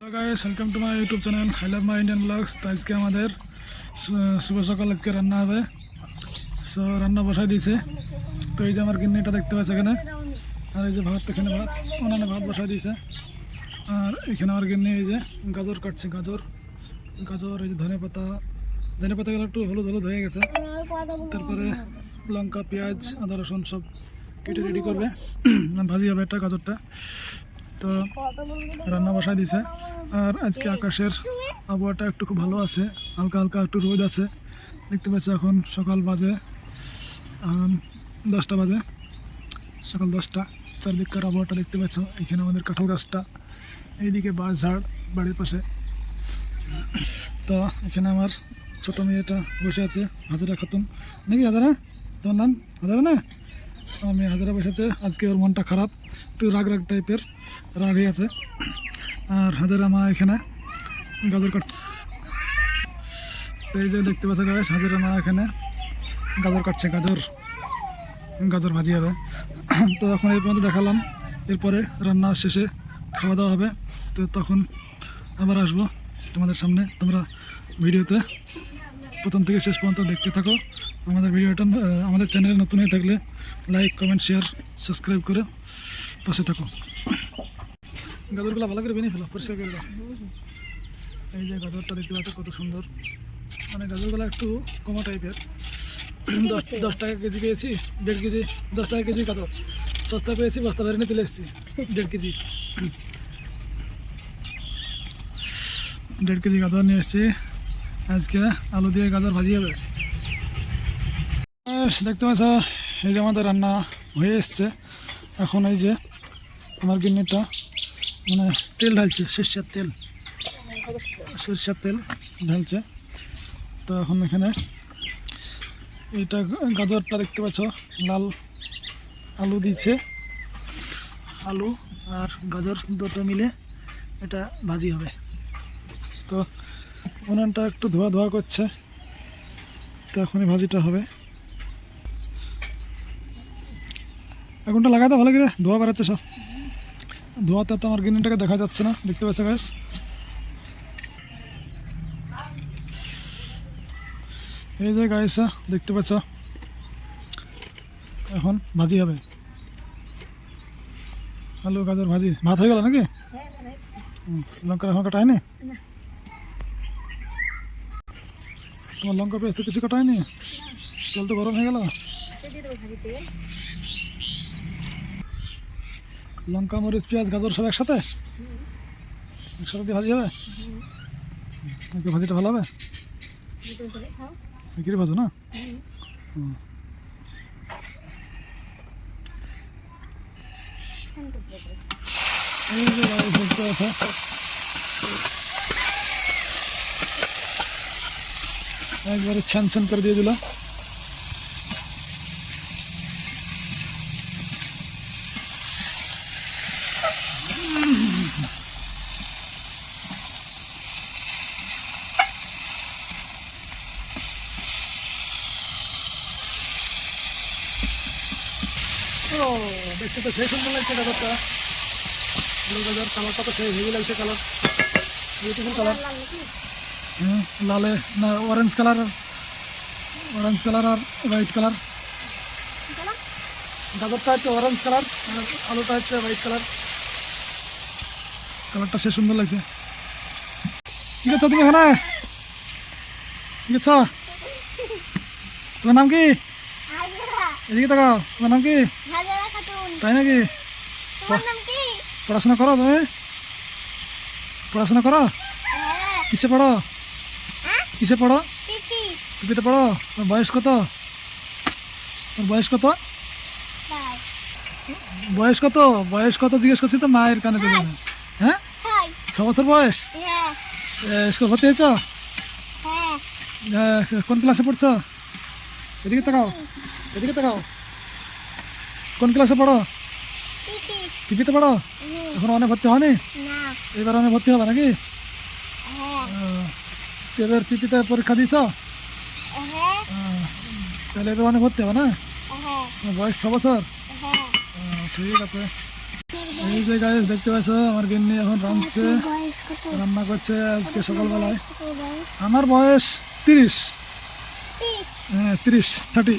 Guys welcome to my YouTube channel I love my Indian blogs তো আজকে আমাদের শুভ সকাল, আজকে রান্না হবে। সো রান্না বসাই দিয়েছে। তো এই যে আমার গিন্নিটা দেখতে পাচ্ছ এখানে। আর এই যে ভাত, এখানে ভাত অন্যান্য ভাত বসাই দিয়েছে। আর এখানে আমার গিন্নি এই যে গাজর কাটছে, গাজর। গাজর, এই যে ধনে পাতা। ধনে পাতাগুলো একটু হলুদ হলুদ হয়ে গেছে। তারপরে লঙ্কা, পেঁয়াজ, আদা, রসুন সব কেটে রেডি করবে। ভাজি হবে একটা গাজরটা। তো রান্না বসায় দিছে। আর আজকে আকাশের আবহাওয়াটা একটু খুব ভালো আছে। হালকা হালকা একটু রোদ আছে। দেখতে পাচ্ছি এখন সকাল বাজে দশটা বাজে। সকাল দশটা। চারদিককার আবহাওয়াটা দেখতে পাচ্ছ। এখানে আমাদের কাঁঠাল গাছটা। এইদিকে বাঁশ ঝাড় বাড়ির পাশে। তো এখানে আমার ছোট মেয়েটা বসে আছে, হাজারা খাতুন। নাকি হাজারা? তোমার নাম? হাজারা না? মেয়ে হাজারা বসে আছে আজকে ওর মনটা খারাপ, একটু রাগ রাগ টাইপের রাগ হয়ে আছে। আর হাজারা মা এখানে, গাজর কাট এই যে দেখতে পাচ্ছ গাছ হাজারা মা এখানে গাজর কাটছে, গাজর গাজর ভাজি হবে। তো এখন এই পর্যন্ত দেখালাম, এরপরে রান্না শেষে খাওয়া দাওয়া হবে। তো তখন আবার আসব তোমাদের সামনে, তোমরা ভিডিওতে। প্রথম থেকে শেষ পর্যন্ত দেখতে থাকো। আমাদের ভিডিওটা আমাদের চ্যানেলে নতুন হয়ে থাকলে লাইক কমেন্ট শেয়ার সাবস্ক্রাইব করে পাশে থাকো। গাজরগুলো ভালো করে বেনিয়ে ফেলো পরিষ্কার করে এই যে গাজরটা দেখতে পাচ্ছ কত সুন্দর। মানে গাজরগুলো একটু কমা টাইপের দশ দশ টাকা কেজি পেয়েছি দেড় কেজি দশ টাকা কেজি গাজর। সস্তা পেয়েছি বস্তা বেরিয়ে নিয়ে চলে এসেছি দেড় কেজি। দেড় কেজি গাজর নিয়ে এসেছি। আজকে আলু দিয়ে গাজর ভাজি হবে। দেখতে পাচ্ছ, এই যে আমাদের রান্না হয়ে এসছে। এখন এই যে আমার গিন্নিটা মানে তেল ঢালছে, সর্ষের তেল। সর্ষের তেল ঢালছে। তো এখন এখানে এটা গাজরটা দেখতে পাচ্ছ, লাল আলু দিচ্ছে আলু আর গাজর দুটো মিলে এটা ভাজি হবে। তো উনানটা একটু ধোয়া ধোয়া করছে। তো এখনই ভাজিটা হবে। এখনটা লাগাতে ভালো করে ধোয়া বেড়াচ্ছে সব। ধোয়াতে তো আমার গিনিটাকে দেখা যাচ্ছে না দেখতে পাচ্ছে গাছ এই যে গাইসা দেখতে পাচ্ছ? এখন ভাজি হবে। আলু গাজর ভাজি। ভাত হয়ে গেল নাকি? লঙ্কা এখন কাটায়নি তোমার লঙ্কা পেঁয়াজ তো কিছু কাটায়নি? তেল তো গরম হয়ে গেল। লঙ্কা, মরিচ, পেঁয়াজ, গাজর সব একসাথে? একসাথে দিয়ে ভাজি হবে? ভাজিটা ভালো হবে? বিক্রি ভাজো না। এই গাড়ি দেখতে পাচ্ছ। একবারে ছান ছান করে দিয়ে দিল ও দেখতে তো সেই সুন্দর লাগছে কালারটা আলু গাজর কালারটা তো সেই হেভি লাগছে কালার বিউটিফুল কালার হুম লালে না অরেঞ্জ কালার অরেঞ্জ কালার আর হোয়াইট কালার গাজরটা হচ্ছে অরেঞ্জ কালার আর আলুটা হচ্ছে হোয়াইট কালার কালারটা সে সুন্দর লাগছে ঠিক আছে তুমি এখানে ঠিক আছে তোমার নাম কি এদিকে তাকাও তোমার নাম কি তাই নাকি পড়াশোনা করো তুমি পড়াশোনা করো কিসে পড়ো কিসে পড়ো? পিপিতে পড়ো? তোমার বয়স কত? তোর বয়স কত? বয়স কত? বয়স কত জিজ্ঞেস করছি তো মায়ের কানে না হ্যাঁ? ছ বছর বয়স? এ, স্কুল ভর্তি হয়েছ? কোন ক্লাসে পড়ছো? এদিকে তাকাও। এদিকে তাকাও। কোন ক্লাসে পড়ো? পিপিতে পড়ো? এখন অনেক ভর্তি হয়নি এবার অনেক ভর্তি হবে নাকি? আহ, এবার পিপিতে পরীক্ষা দিছ? তাহলে এবার অনেক ভর্তি হবে না? বয়স ছ বছর? ঠিক আছে। এই যে গাছ দেখতে পাচ্ছ আমার গিন্নি এখন রাঁধছে রান্না করছে আজকে সকালবেলায়। আমার বয়স তিরিশ। হ্যাঁ তিরিশ থার্টি